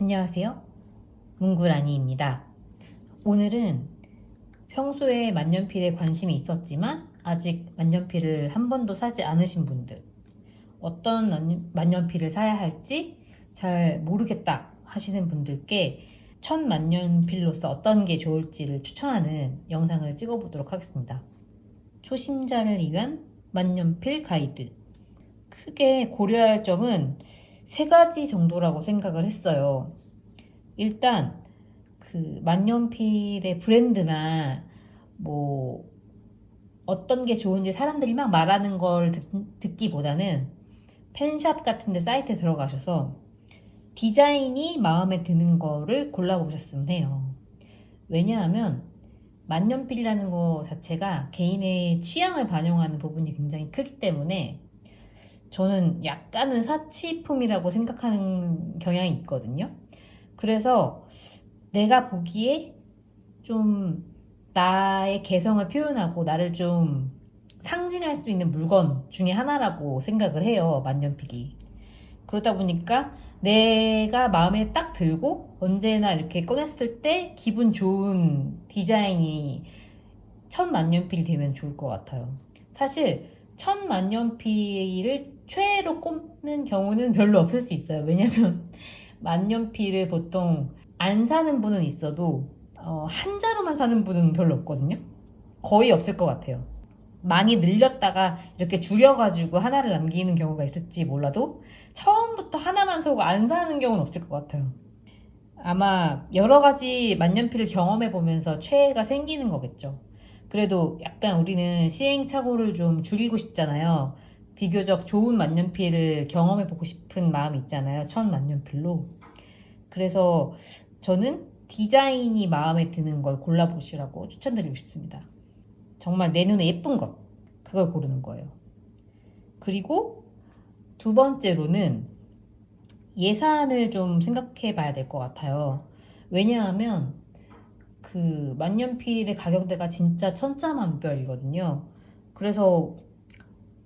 안녕하세요. 문구라니입니다. 오늘은 평소에 만년필에 관심이 있었지만 아직 만년필을 한 번도 사지 않으신 분들, 어떤 만- 만년필을 사야 할지 잘 모르겠다 하시는 분들께 첫 만년필로서 어떤 게 좋을지를 추천하는 영상을 찍어보도록 하겠습니다. 초심자를 위한 만년필 가이드. 크게 고려할 점은 세 가지 정도라고 생각을 했어요. 일단 그 만년필의 브랜드나 뭐 어떤 게 좋은지 사람들이 막 말하는 걸 듣, 기보다는 펜샵 같은 데 사이트에 들어가셔서 디자인이 마음에 드는 거를 골라보셨으면 해요. 왜냐하면 만년필이라는 거 자체가 개인의 취향을 반영하는 부분이 굉장히 크기 때문에 저는 약간은 사치품이라고 생각하는 경향이 있거든요. 그래서 내가 보기에 좀 나의 개성을 표현하고 나를 좀 상징할 수 있는 물건 중에 하나라고 생각을 해요. 만년필이. 그러다 보니까 내가 마음에 딱 들고 언제나 이렇게 꺼냈을 때 기분 좋은 디자인이 첫 만년필이 되면 좋을 것 같아요. 사실 첫 만년필을 최애로 꼽는 경우는 별로 없을 수 있어요. 왜냐면 만년필을 보통 안 사는 분은 있어도 어, 한 자루만 사는 분은 별로 없거든요. 거의 없을 것 같아요. 많이 늘렸다가 이렇게 줄여가지고 하나를 남기는 경우가 있을지 몰라도 처음부터 하나만 사고 안 사는 경우는 없을 것 같아요. 아마 여러 가지 만년필을 경험해 보면서 최애가 생기는 거겠죠. 그래도 약간 우리는 시행착오를 좀 줄이고 싶잖아요. 비교적 좋은 만년필을 경험해 보고 싶은 마음이 있잖아요. 첫 만년필로. 그래서 저는 디자인이 마음에 드는 걸 골라보시라고 추천드리고 싶습니다. 정말 내 눈에 예쁜 것. 그걸 고르는 거예요. 그리고 두 번째로는 예산을 좀 생각해 봐야 될 것 같아요. 왜냐하면 그 만년필의 가격대가 진짜 천차만별이거든요. 그래서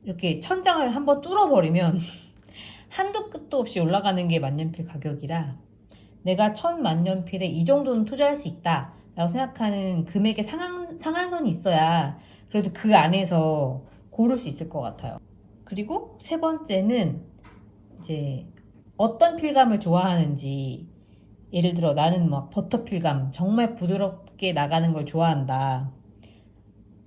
이렇게 천장을 한번 뚫어버리면 한도 끝도 없이 올라가는 게 만년필 가격이라 내가 천 만년필에 이 정도는 투자할 수 있다 라고 생각하는 금액의 상한, 상한선이 있어야 그래도 그 안에서 고를 수 있을 것 같아요. 그리고 세 번째는 이제 어떤 필감을 좋아하는지 예를 들어 나는 막 버터 필감 정말 부드럽게 나가는 걸 좋아한다.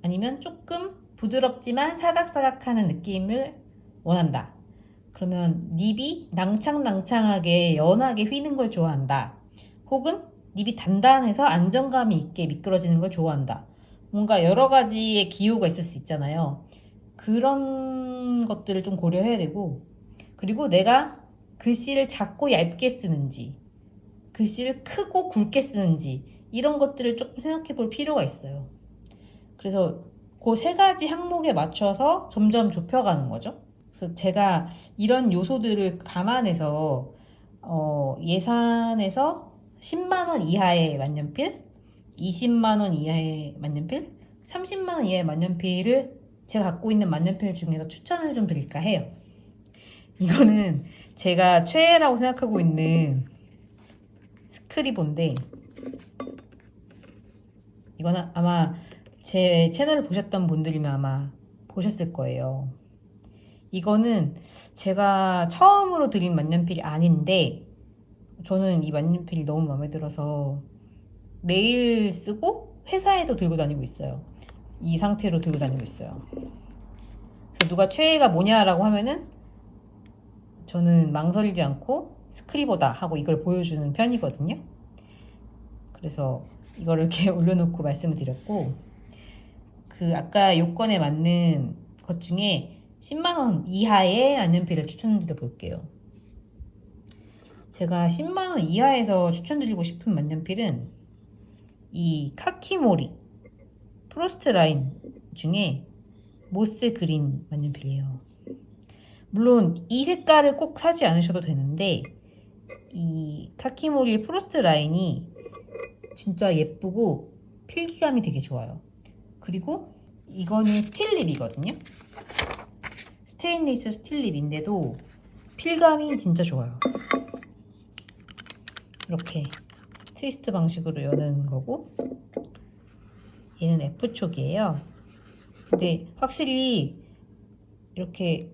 아니면 조금 부드럽지만 사각사각하는 느낌을 원한다. 그러면 닙이 낭창낭창하게 연하게 휘는 걸 좋아한다. 혹은 닙이 단단해서 안정감이 있게 미끄러지는 걸 좋아한다. 뭔가 여러 가지의 기호가 있을 수 있잖아요. 그런 것들을 좀 고려해야 되고, 그리고 내가 글씨를 작고 얇게 쓰는지, 글씨를 크고 굵게 쓰는지, 이런 것들을 조금 생각해 볼 필요가 있어요. 그래서 그 세 가지 항목에 맞춰서 점점 좁혀가는 거죠. 그래서 제가 이런 요소들을 감안해서 어, 예산에서 10만 원 이하의 만년필, 20만 원 이하의 만년필, 30만 원 이하의 만년필을 제가 갖고 있는 만년필 중에서 추천을 좀 드릴까 해요. 이거는 제가 최애라고 생각하고 있는 스크리본데 이거는 아마 제 채널을 보셨던 분들이면 아마 보셨을 거예요. 이거는 제가 처음으로 드린 만년필이 아닌데 저는 이 만년필이 너무 마음에 들어서 매일 쓰고 회사에도 들고 다니고 있어요. 이 상태로 들고 다니고 있어요. 그래서 누가 최애가 뭐냐라고 하면은 저는 망설이지 않고 스크리보다 하고 이걸 보여주는 편이거든요. 그래서 이거를 이렇게 올려놓고 말씀을 드렸고 그 아까 요건에 맞는 것 중에 10만원 이하의 만년필을 추천드려 볼게요. 제가 10만원 이하에서 추천드리고 싶은 만년필은 이 카키모리 프로스트 라인 중에 모스 그린 만년필이에요. 물론 이 색깔을 꼭 사지 않으셔도 되는데 이 카키모리 프로스트 라인이 진짜 예쁘고 필기감이 되게 좋아요. 그리고 이거는 스틸립이거든요. 스테인리스 스틸립인데도 필감이 진짜 좋아요. 이렇게 트위스트 방식으로 여는 거고 얘는 F촉이에요. 근데 확실히 이렇게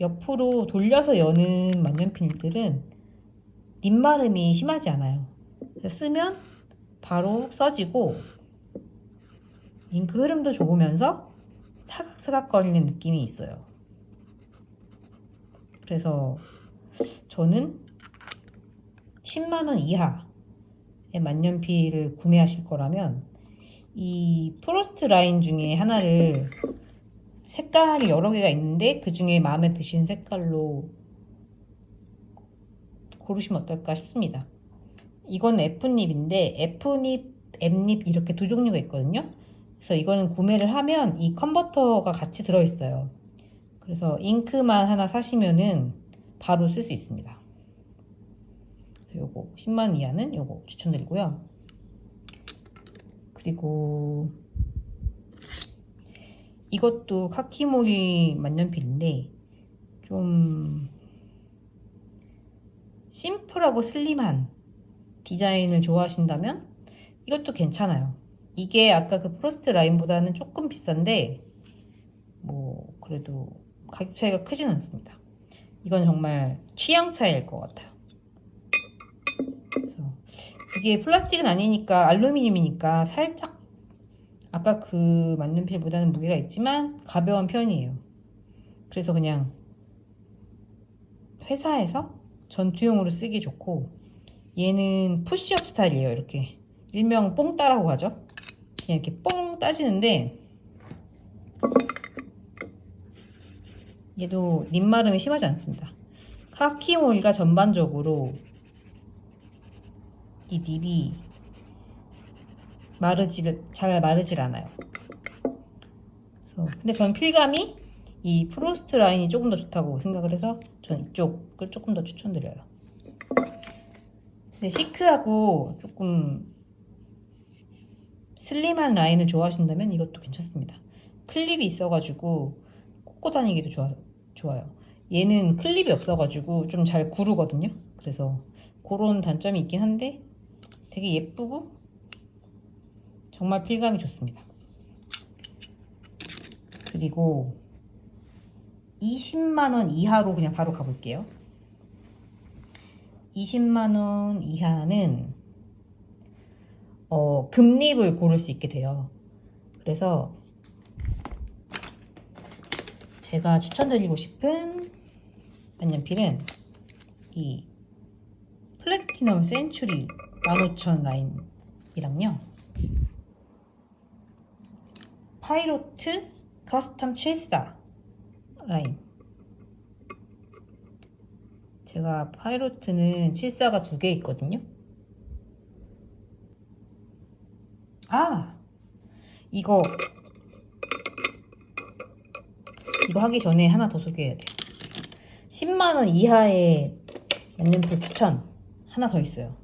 옆으로 돌려서 여는 만년필들은 립마름이 심하지 않아요. 쓰면 바로 써지고 잉크 흐름도 좋으면서 사각사각 거리는 느낌이 있어요. 그래서 저는 10만원 이하의 만년필을 구매하실 거라면 이 프로스트 라인 중에 하나를 색깔이 여러 개가 있는데 그 중에 마음에 드시는 색깔로 고르시면 어떨까 싶습니다. 이건 F닙인데 F닙, M닙 이렇게 두 종류가 있거든요. 그래서 이거는 구매를 하면 이 컨버터가 같이 들어있어요. 그래서 잉크만 하나 사시면은 바로 쓸 수 있습니다. 요거 10만 이하는 요거 추천드리고요. 그리고 이것도 카키모리 만년필인데 좀 심플하고 슬림한 디자인을 좋아하신다면 이것도 괜찮아요. 이게 아까 그 프로스트 라인보다는 조금 비싼데 뭐 그래도 가격 차이가 크진 않습니다. 이건 정말 취향 차이일 것 같아요. 이게 플라스틱은 아니니까 알루미늄이니까 살짝 아까 그 만년필보다는 무게가 있지만 가벼운 편이에요. 그래서 그냥 회사에서 전투용으로 쓰기 좋고 얘는 푸시업 스타일이에요. 이렇게 일명 뽕 따라고 하죠. 그냥 이렇게 뽕 따지는데 얘도 립마름이 심하지 않습니다. 카키몰가 전반적으로 이 립이 마르지를 잘 마르질 않아요. 근데 전 필감이 이 프로스트 라인이 조금 더 좋다고 생각을 해서 전 이쪽을 조금 더 추천드려요. 근데 시크하고 조금 슬림한 라인을 좋아하신다면 이것도 괜찮습니다. 클립이 있어가지고 꽂고 다니기도 좋아, 좋아요. 얘는 클립이 없어가지고 좀 잘 구르거든요. 그래서 그런 단점이 있긴 한데 되게 예쁘고 정말 필감이 좋습니다. 그리고 20만원 이하로 그냥 바로 가볼게요. 20만원 이하는 어, 금립을 고를 수 있게 돼요. 그래서 제가 추천드리고 싶은 만년필은 이 플래티넘 센츄리 15,000 라인이랑요. 파이로트 커스텀 74 라인. 제가 파이로트는 74가 두 개 있거든요. 아! 이거 이거 하기 전에 하나 더 소개해야 돼요. 10만원 이하의 만년필 추천 하나 더 있어요.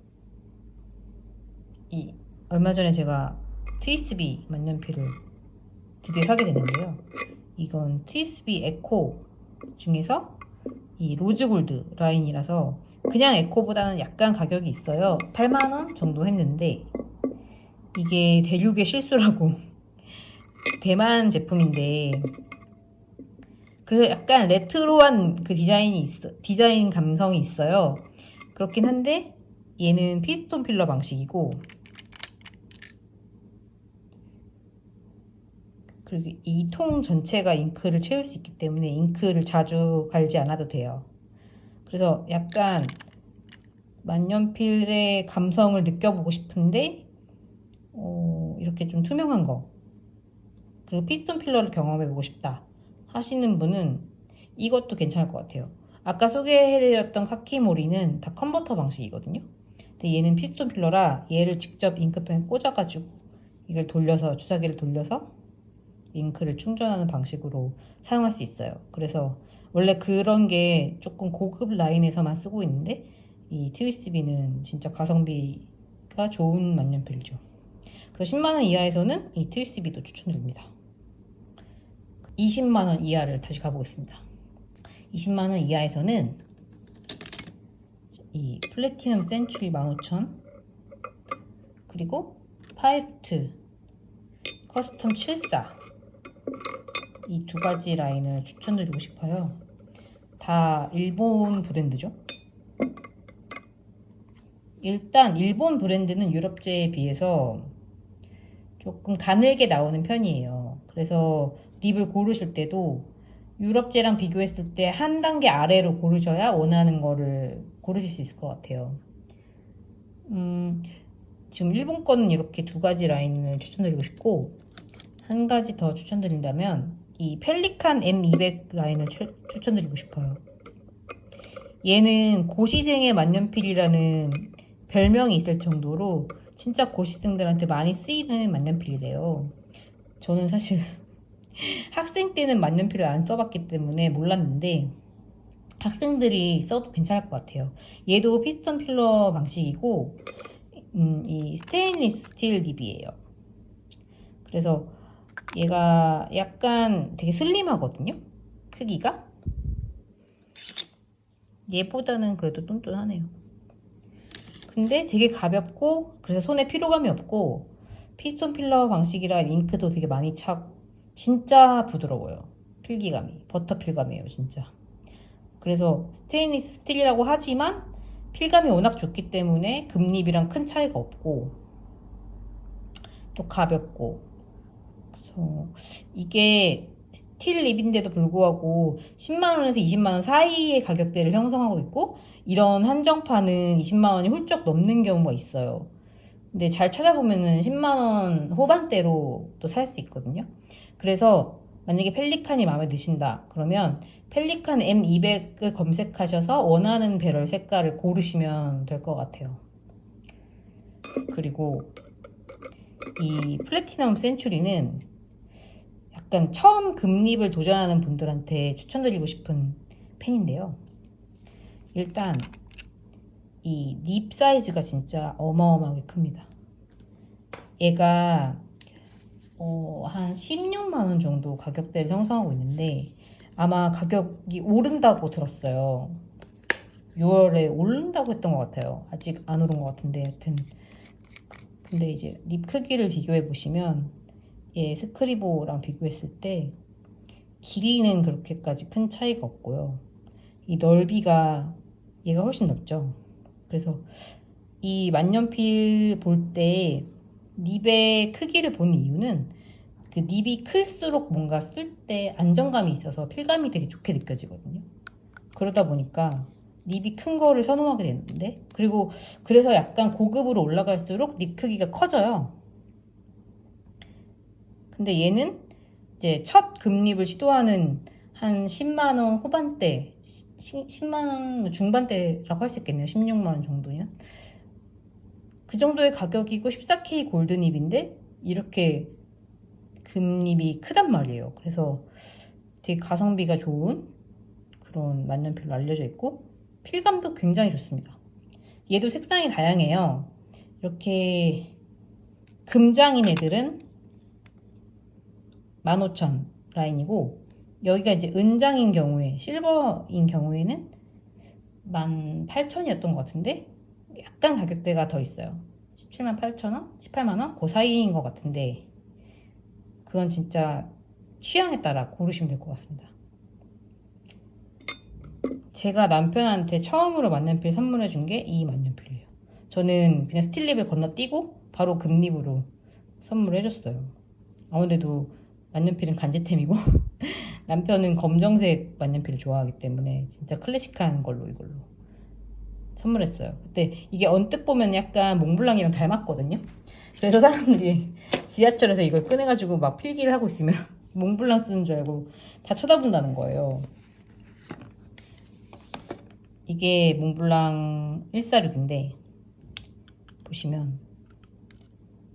이 얼마 전에 제가 트위스비 만년필을 드디어 사게 됐는데요. 이건 트위스비 에코 중에서 이 로즈골드 라인이라서 그냥 에코보다는 약간 가격이 있어요. 8만원 정도 했는데 이게 대륙의 실수라고 대만 제품인데 그래서 약간 레트로한 그 디자인이 있어 디자인 감성이 있어요. 그렇긴 한데 얘는 피스톤 필러 방식이고 그리고 이 통 전체가 잉크를 채울 수 있기 때문에 잉크를 자주 갈지 않아도 돼요. 그래서 약간 만년필의 감성을 느껴보고 싶은데 어, 이렇게 좀 투명한 거 그리고 피스톤 필러를 경험해 보고 싶다 하시는 분은 이것도 괜찮을 것 같아요. 아까 소개해드렸던 카키모리는 다 컨버터 방식이거든요. 근데 얘는 피스톤 필러라 얘를 직접 잉크펜에 꽂아가지고 이걸 돌려서 주사기를 돌려서 잉크를 충전하는 방식으로 사용할 수 있어요. 그래서 원래 그런 게 조금 고급 라인에서만 쓰고 있는데 이 트위스비는 진짜 가성비가 좋은 만년필이죠. 그래서 10만원 이하에서는 이 트위스비도 추천드립니다. 20만원 이하를 다시 가보겠습니다. 20만원 이하에서는 이 플래티넘 센츄리 15000 그리고 파이루트 커스텀 74 이 두 가지 라인을 추천드리고 싶어요. 다 일본 브랜드죠. 일단 일본 브랜드는 유럽제에 비해서 조금 가늘게 나오는 편이에요. 그래서 립을 고르실 때도 유럽제랑 비교했을 때 한 단계 아래로 고르셔야 원하는 거를 고르실 수 있을 것 같아요. 음, 지금 일본 거는 이렇게 두 가지 라인을 추천드리고 싶고 한 가지 더 추천드린다면 이 펠리칸 M200 라인을 추, 추천드리고 싶어요. 얘는 고시생의 만년필이라는 별명이 있을 정도로 진짜 고시생들한테 많이 쓰이는 만년필이래요. 저는 사실 학생 때는 만년필을 안 써봤기 때문에 몰랐는데 학생들이 써도 괜찮을 것 같아요. 얘도 피스톤 필러 방식이고 음, 이 스테인리스 스틸 립이에요. 그래서 얘가 약간 되게 슬림하거든요. 크기가 얘보다는 그래도 뚠뚠하네요. 근데 되게 가볍고 그래서 손에 피로감이 없고 피스톤 필러 방식이라 잉크도 되게 많이 차고 진짜 부드러워요. 필기감이 버터 필감이에요, 진짜. 그래서 스테인리스 스틸이라고 하지만 필감이 워낙 좋기 때문에 금립이랑 큰 차이가 없고 또 가볍고 그래서 이게 스틸 립인데도 불구하고 10만 원에서 20만 원 사이의 가격대를 형성하고 있고 이런 한정판은 20만 원이 훌쩍 넘는 경우가 있어요. 근데 잘 찾아보면은 10만 원 후반대로 또 살 수 있거든요. 그래서 만약에 펠리칸이 마음에 드신다 그러면 펠리칸 M200을 검색하셔서 원하는 배럴 색깔을 고르시면 될 것 같아요. 그리고 이 플래티넘 센츄리는 약간 처음 금립을 도전하는 분들한테 추천드리고 싶은 펜인데요. 일단 이립 사이즈가 진짜 어마어마하게 큽니다. 얘가 어, 한 16만 원 정도 가격대를 형성하고 있는데 아마 가격이 오른다고 들었어요. 6월에 오른다고 했던 것 같아요. 아직 안 오른 것 같은데 여튼 근데 이제 립 크기를 비교해 보시면 얘 스크리보랑 비교했을 때 길이는 그렇게까지 큰 차이가 없고요. 이 넓이가 얘가 훨씬 넓죠. 그래서 이 만년필 볼때 립의 크기를 보는 이유는 그 립이 클수록 뭔가 쓸 때 안정감이 있어서 필감이 되게 좋게 느껴지거든요. 그러다 보니까 립이 큰 거를 선호하게 되는데 그리고 그래서 약간 고급으로 올라갈수록 립 크기가 커져요. 근데 얘는 이제 첫 금립을 시도하는 한 10만 원 후반대, 10 만 원 중반대라고 할 수 있겠네요. 16만 원 정도면. 그 정도의 가격이고 14K 골드닙인데 이렇게 금립이 크단 말이에요. 그래서 되게 가성비가 좋은 그런 만년필로 알려져 있고 필감도 굉장히 좋습니다. 얘도 색상이 다양해요. 이렇게 금장인 애들은 15,000 라인이고 여기가 이제 은장인 경우에 실버인 경우에는 18,000이었던 것 같은데 약간 가격대가 더 있어요. 17만 8천원? 18만 원? 그 사이인 것 같은데 그건 진짜 취향에 따라 고르시면 될 것 같습니다. 제가 남편한테 처음으로 만년필 선물해 준 게 이 만년필이에요. 저는 그냥 스틸립을 건너뛰고 바로 금립으로 선물해 줬어요. 아무래도 만년필은 간지템이고 남편은 검정색 만년필을 좋아하기 때문에 진짜 클래식한 걸로 이걸로 선물했어요. 그때 이게 언뜻 보면 약간 몽블랑이랑 닮았거든요. 그래서 사람들이 지하철에서 이걸 꺼내가지고 막 필기를 하고 있으면 몽블랑 쓰는 줄 알고 다 쳐다본다는 거예요. 이게 몽블랑 146인데 보시면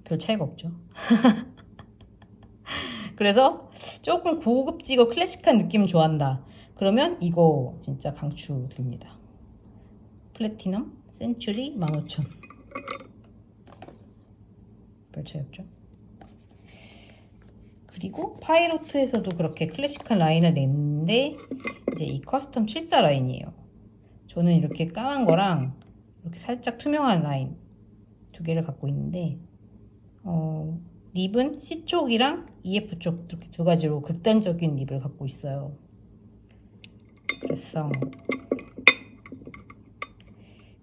별 차이가 없죠. 그래서 조금 고급지고 클래식한 느낌 좋아한다. 그러면 이거 진짜 강추드립니다. 플래티넘 센츄리 15,000. 별 차이 없죠? 그리고 파이로트에서도 그렇게 클래식한 라인을 냈는데 이제 이 커스텀 74 라인이에요. 저는 이렇게 까만 거랑 이렇게 살짝 투명한 라인 두 개를 갖고 있는데 어, 립은 C 쪽이랑 EF 쪽 두 가지로 극단적인 립을 갖고 있어요. 그래서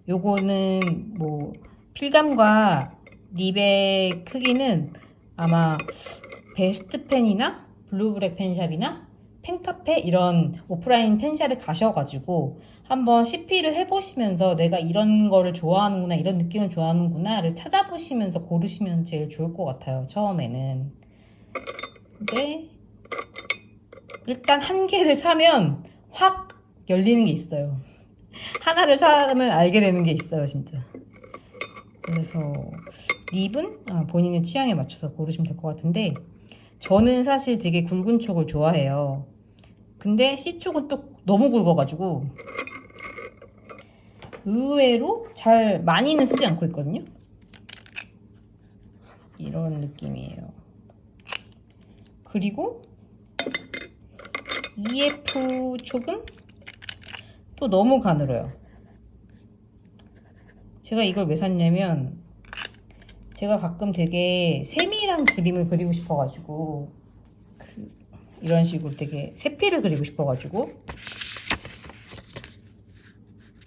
요거는 뭐 필감과 립의 크기는 아마 베스트 펜이나 블루브렉 펜샵이나 펜카페 이런 오프라인 펜샵에 가셔가지고 한번 CP를 해보시면서 내가 이런 거를 좋아하는구나 이런 느낌을 좋아하는구나를 찾아보시면서 고르시면 제일 좋을 것 같아요 처음에는 근데 일단 한 개를 사면 확 열리는 게 있어요. 하나를 사면 알게 되는 게 있어요 진짜. 그래서 립은? 아, 본인의 취향에 맞춰서 고르시면 될 것 같은데 저는 사실 되게 굵은 쪽을 좋아해요. 근데 C 쪽은 또 너무 굵어가지고 의외로 잘 많이는 쓰지 않고 있거든요. 이런 느낌이에요. 그리고 EF 쪽은 또 너무 가늘어요. 제가 이걸 왜 샀냐면 제가 가끔 되게 세밀한 그림을 그리고 싶어가지고 그 이런 식으로 되게 세피를 그리고 싶어가지고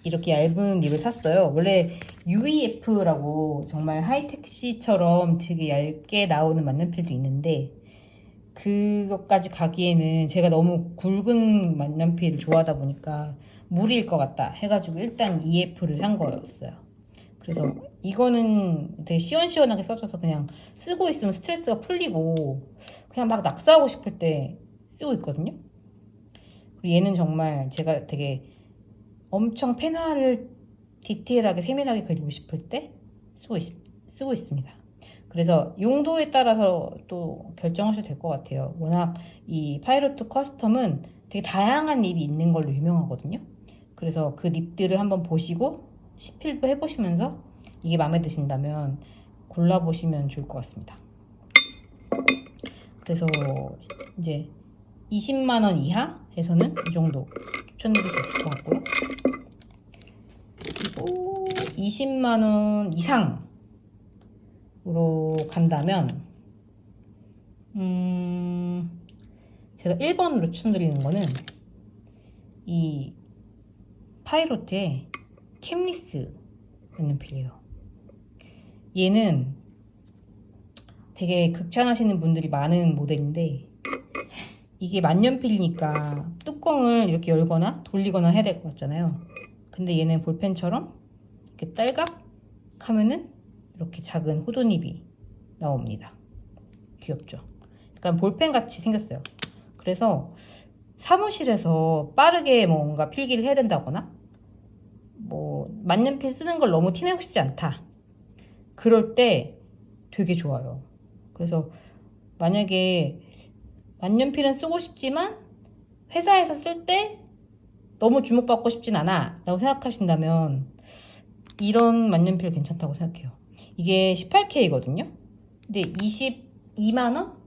이렇게 얇은 립을 샀어요. 원래 UEF라고 정말 하이텍시처럼 되게 얇게 나오는 만년필도 있는데 그것까지 가기에는 제가 너무 굵은 만년필을 좋아하다 보니까 무리일 것 같다 해가지고 일단 EF를 산 거였어요. 그래서 이거는 되게 시원시원하게 써줘서 그냥 쓰고 있으면 스트레스가 풀리고 그냥 막 낙서하고 싶을 때 쓰고 있거든요. 그리고 얘는 정말 제가 되게 엄청 펜화를 디테일하게 세밀하게 그리고 싶을 때 쓰고, 있, 쓰고 있습니다. 그래서 용도에 따라서 또 결정하셔도 될 것 같아요. 워낙 이 파이로트 커스텀은 되게 다양한 립이 있는 걸로 유명하거든요. 그래서 그 립들을 한번 보시고 시필도 해보시면서 이게 마음에 드신다면 골라보시면 좋을 것 같습니다. 그래서 이제 20만원 이하에서는 이 정도 추천드릴 수 있을 것 같고요. 그리고 20만원 이상 으로 간다면, 음, 제가 1번으로 추천드리는 거는 이 파이로트의 캠리스 연필이에요. 얘는 되게 극찬하시는 분들이 많은 모델인데 이게 만년필이니까 뚜껑을 이렇게 열거나 돌리거나 해야 될 것 같잖아요. 근데 얘는 볼펜처럼 이렇게 딸각 하면은 이렇게 작은 호도닙이 나옵니다. 귀엽죠? 약간 볼펜 같이 생겼어요. 그래서 사무실에서 빠르게 뭔가 필기를 해야 된다거나 뭐 만년필 쓰는 걸 너무 티내고 싶지 않다. 그럴 때 되게 좋아요. 그래서 만약에 만년필은 쓰고 싶지만 회사에서 쓸 때 너무 주목받고 싶진 않아 라고 생각하신다면 이런 만년필 괜찮다고 생각해요. 이게 18K거든요. 근데 22만원?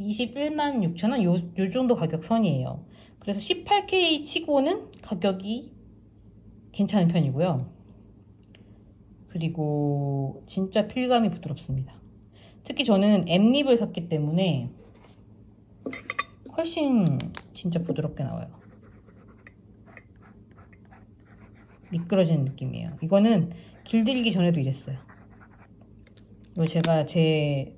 21만 6천원? 요, 요 정도 가격 선이에요. 그래서 18K 치고는 가격이 괜찮은 편이고요. 그리고 진짜 필감이 부드럽습니다. 특히 저는 M립을 샀기 때문에 훨씬 진짜 부드럽게 나와요. 미끄러지는 느낌이에요. 이거는 길들이기 전에도 이랬어요. 이거 제가 제,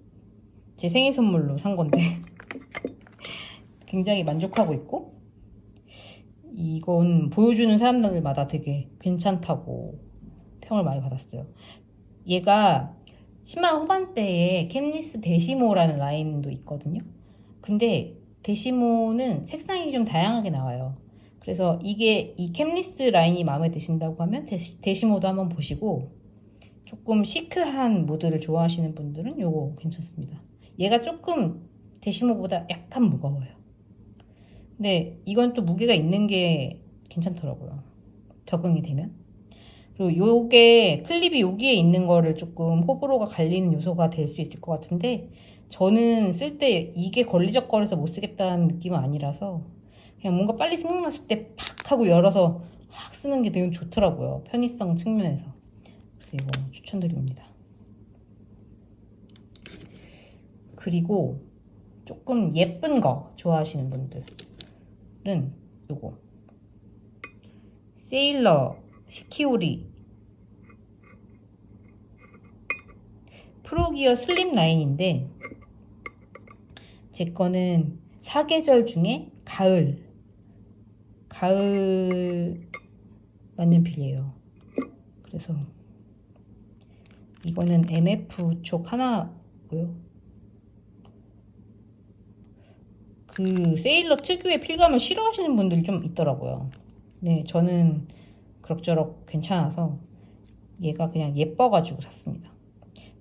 제 생일 선물로 산 건데 굉장히 만족하고 있고 이건 보여주는 사람들마다 되게 괜찮다고 평을 많이 받았어요. 얘가 10만 후반대에 캠리스 데시모라는 라인도 있거든요. 근데 데시모는 색상이 좀 다양하게 나와요. 그래서 이게 이 캠리스 라인이 마음에 드신다고 하면 데시, 데시모도 한번 보시고 조금 시크한 무드를 좋아하시는 분들은 요거 괜찮습니다. 얘가 조금 데시모보다 약간 무거워요. 근데 이건 또 무게가 있는 게 괜찮더라고요. 적응이 되면. 그리고 요게 클립이 여기에 있는 거를 조금 호불호가 갈리는 요소가 될 수 있을 것 같은데 저는 쓸 때 이게 걸리적거려서 못 쓰겠다는 느낌은 아니라서 그냥 뭔가 빨리 생각났을 때 팍 하고 열어서 확 쓰는 게 되게 좋더라고요. 편의성 측면에서. 그래서 이거 추천드립니다. 그리고 조금 예쁜 거 좋아하시는 분들은 요거 세일러 시키오리 프로기어 슬림 라인인데 제 거는 사계절 중에 가을 가을 만년필이에요. 그래서 이거는 MF 촉 하나고요. 그 세일러 특유의 필감을 싫어하시는 분들이 좀 있더라고요. 네, 저는 그럭저럭 괜찮아서 얘가 그냥 예뻐가지고 샀습니다.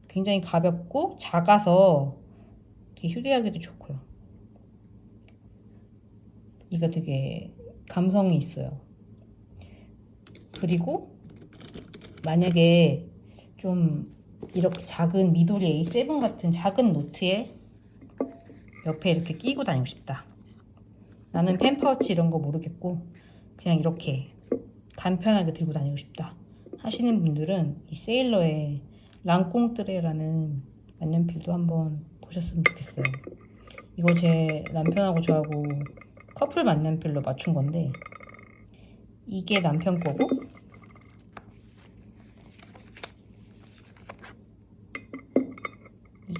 굉장히 가볍고 작아서 되게 휴대하기도 좋고요. 이거 되게 감성이 있어요. 그리고 만약에 좀 이렇게 작은 미도리 A7 같은 작은 노트에 옆에 이렇게 끼고 다니고 싶다. 나는 펜파우치 이런 거 모르겠고 그냥 이렇게 간편하게 들고 다니고 싶다 하시는 분들은 이 세일러의 랑꽁뜨레라는 만년필도 한번 보셨으면 좋겠어요. 이거 제 남편하고 저하고 커플 만년필로 맞춘 건데 이게 남편 거고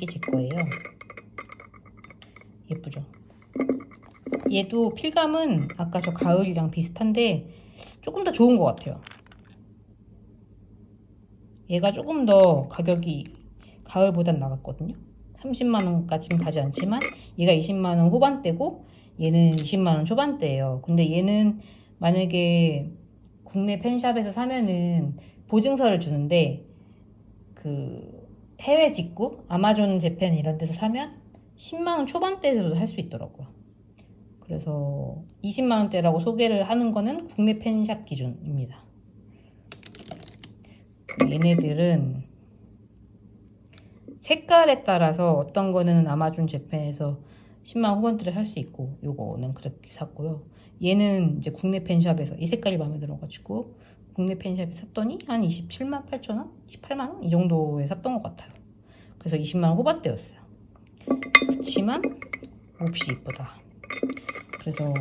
제 거예요. 예쁘죠? 얘도 필감은 아까 저 가을이랑 비슷한데 조금 더 좋은 것 같아요. 얘가 조금 더 가격이 가을보단 나갔거든요. 30만 원까지는 가지 않지만 얘가 20만 원 후반대고 얘는 20만 원 초반대예요. 근데 얘는 만약에 국내 펜샵에서 사면은 보증서를 주는데 그 해외 직구 아마존 재팬 이런 데서 사면 10만 원 초반대에서도 살 수 있더라고요. 그래서 20만 원대라고 소개를 하는 거는 국내 펜샵 기준입니다. 얘네들은 색깔에 따라서 어떤 거는 아마존 재팬에서 10만 원 후반대를 살 수 있고 요거는 그렇게 샀고요. 얘는 이제 국내 펜샵에서 이 색깔이 마음에 들어가지고 국내 펜샵에 샀더니 한 27만 8천 원? 28만 원? 이 정도에 샀던 것 같아요. 그래서 20만 원 후반대였어요. 그렇지만 몹시 이쁘다. 그래서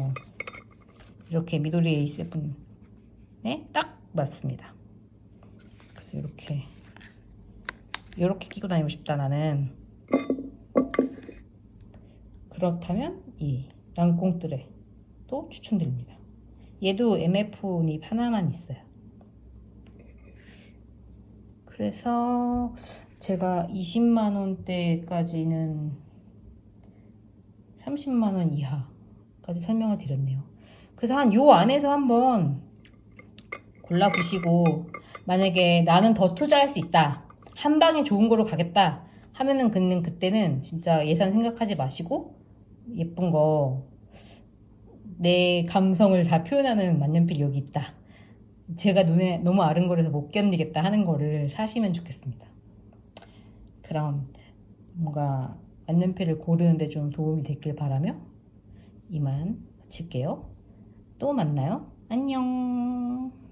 이렇게 미도리 A7에 딱 맞습니다. 그래서 이렇게 이렇게 끼고 다니고 싶다 나는 그렇다면 이 랑꽁뜨레도 추천드립니다. 얘도 MF 닙 하나만 있어요. 그래서 제가 20만 원대까지는 30만 원 이하까지 설명을 드렸네요. 그래서 한 요 안에서 한번 골라 보시고 만약에 나는 더 투자할 수 있다. 한 방에 좋은 거로 가겠다. 하면은 그는 그때는 진짜 예산 생각하지 마시고 예쁜 거 내 감성을 다 표현하는 만년필 여기 있다. 제가 눈에 너무 아른거려서 못 견디겠다 하는 거를 사시면 좋겠습니다. 그럼 뭔가 만년필을 고르는데 좀 도움이 됐길 바라며 이만 마칠게요. 또 만나요. 안녕.